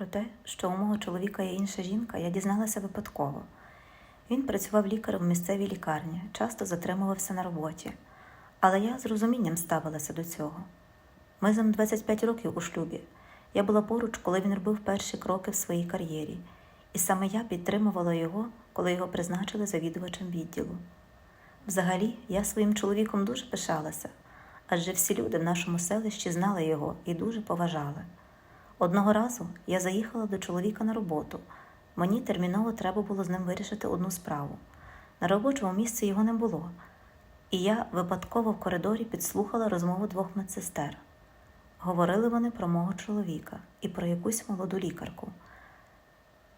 Про те, що у мого чоловіка є інша жінка, я дізналася випадково. Він працював лікарем в місцевій лікарні, часто затримувався на роботі, але я з розумінням ставилася до цього. Ми з ним 25 років у шлюбі. Я була поруч, коли він робив перші кроки в своїй кар'єрі, і саме я підтримувала його, коли його призначили завідувачем відділу. Взагалі, я своїм чоловіком дуже пишалася, адже всі люди в нашому селищі знали його і дуже поважали. Одного разу я заїхала до чоловіка на роботу. Мені терміново треба було з ним вирішити одну справу. На робочому місці його не було, і я випадково в коридорі підслухала розмову двох медсестер. Говорили вони про мого чоловіка і про якусь молоду лікарку.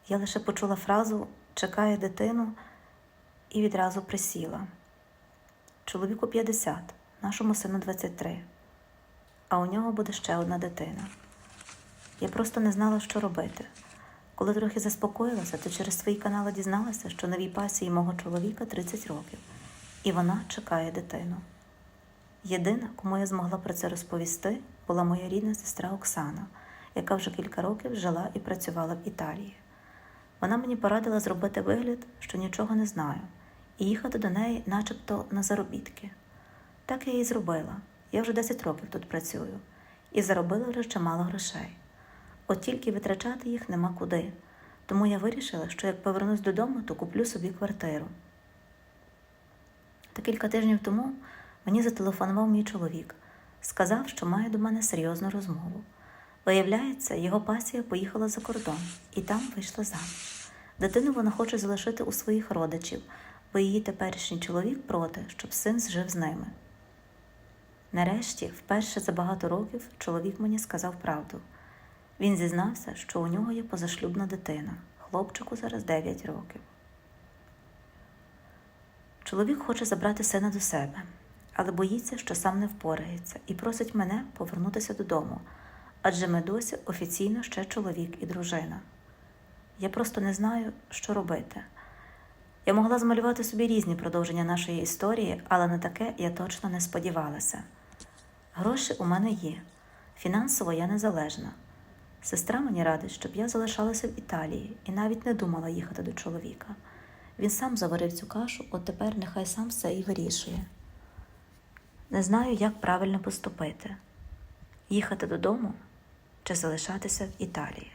Я лише почула фразу чекає дитину і відразу присіла. Чоловіку 50, нашому сину 23, а у нього буде ще одна дитина. Я просто не знала, що робити. Коли трохи заспокоїлася, то через свої канали дізналася, що новій пасії мого чоловіка 30 років, і вона чекає дитину. Єдина, кому я змогла про це розповісти, була моя рідна сестра Оксана, яка вже кілька років жила і працювала в Італії. Вона мені порадила зробити вигляд, що нічого не знаю, і їхати до неї, начебто, на заробітки. Так я і зробила. Я вже 10 років тут працюю і заробила вже чимало грошей. От тільки витрачати їх нема куди. Тому я вирішила, що як повернусь додому, то куплю собі квартиру. Та кілька тижнів тому мені зателефонував мій чоловік, сказав, що має до мене серйозну розмову. Виявляється, його пасія поїхала за кордон і там вийшла заміж. Дитину вона хоче залишити у своїх родичів, бо її теперішній чоловік проти, щоб син жив з ними. Нарешті, вперше за багато років, чоловік мені сказав правду. Він зізнався, що у нього є позашлюбна дитина. Хлопчику зараз 9 років. Чоловік хоче забрати сина до себе, але боїться, що сам не впорається, і просить мене повернутися додому, адже ми досі офіційно ще чоловік і дружина. Я просто не знаю, що робити. Я могла змалювати собі різні продовження нашої історії, але на таке я точно не сподівалася. Гроші у мене є, фінансово я незалежна. Сестра мені радить, щоб я залишалася в Італії і навіть не думала їхати до чоловіка. Він сам заварив цю кашу, от тепер нехай сам все і вирішує. Не знаю, як правильно поступити: їхати додому чи залишатися в Італії.